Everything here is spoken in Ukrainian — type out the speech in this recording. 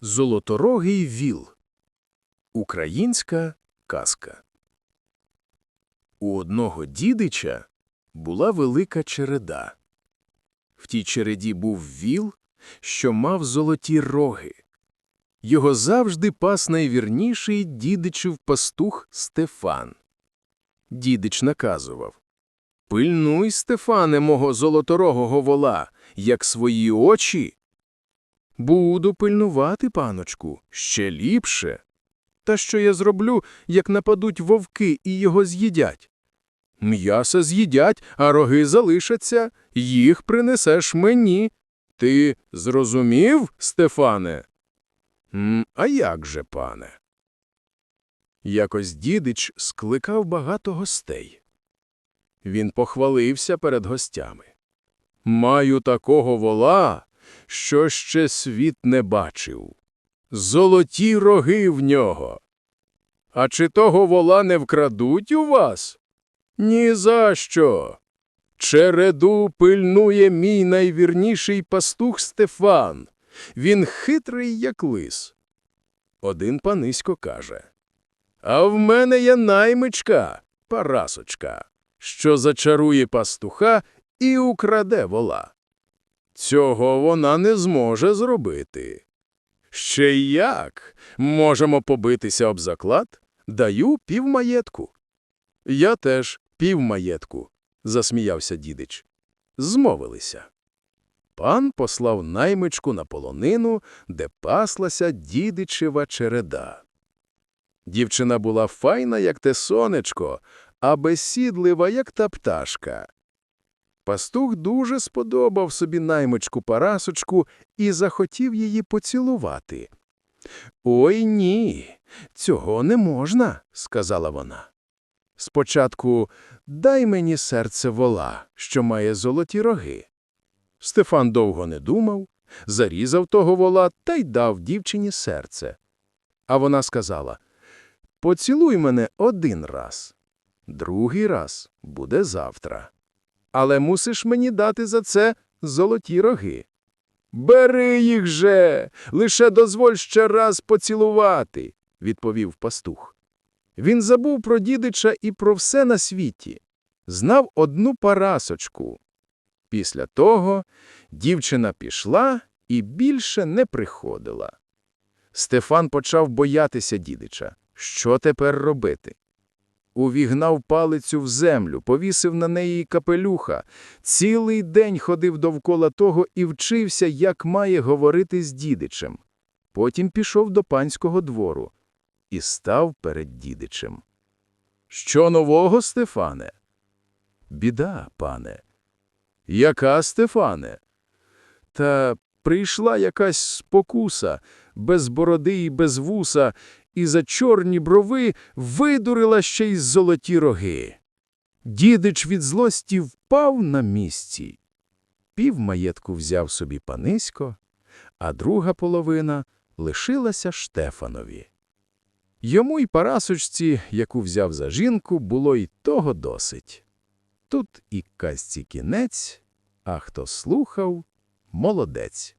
Золоторогий віл. Українська казка. У одного дідича була велика череда. В тій череді був віл, що мав золоті роги. Його завжди пас найвірніший дідичів пастух Стефан. Дідич наказував Пильнуй, Стефане, мого золоторогого вола, як свої очі. Буду пильнувати, паночку, ще ліпше. Та що я зроблю, як нападуть вовки і його з'їдять? М'яса з'їдять, а роги залишаться, їх принесеш мені. Ти зрозумів, Стефане? А як же, пане? Якось дідич скликав багато гостей. Він похвалився перед гостями. Маю такого вола, що ще світ не бачив. Золоті роги в нього. А чи того вола не вкрадуть у вас? Ні за що. Череду пильнує мій найвірніший пастух Стефан. Він хитрий, як лис. Один панисько каже. А в мене є наймичка, парасочка, що зачарує пастуха і украде вола. Цього вона не зможе зробити. Ще як? Можемо побитися об заклад? Даю півмаєтку. Я теж півмаєтку, засміявся дідич. Змовилися. Пан послав наймичку на полонину, де паслася дідичева череда. Дівчина була файна, як те сонечко, а безсідлива, як та пташка. Пастух дуже сподобав собі наймичку Парасочку і захотів її поцілувати. Ой ні, цього не можна, сказала вона. Спочатку дай мені серце вола, що має золоті роги. Стефан довго не думав, зарізав того вола та й дав дівчині серце. А вона сказала Поцілуй мене один раз, другий раз буде завтра. Але мусиш мені дати за це золоті роги. Бери їх же, лише дозволь ще раз поцілувати, відповів пастух. Він забув про дідича і про все на світі. Знав одну парасочку. Після того дівчина пішла і більше не приходила. Стефан почав боятися дідича. Що тепер робити? Увігнав палицю в землю, повісив на неї капелюха, цілий день ходив довкола того і вчився, як має говорити з дідичем. Потім пішов до панського двору і став перед дідичем. Що нового, Стефане? Біда, пане. Яка, Стефане? Та прийшла якась спокуса, без бороди і без вуса, і за чорні брови видурила ще й золоті роги. Дідич від злості впав на місці. Пів маєтку взяв собі панисько, а друга половина лишилася Штефанові. Йому й парасочці, яку взяв за жінку, було й того досить. Тут і казці кінець, а хто слухав – молодець.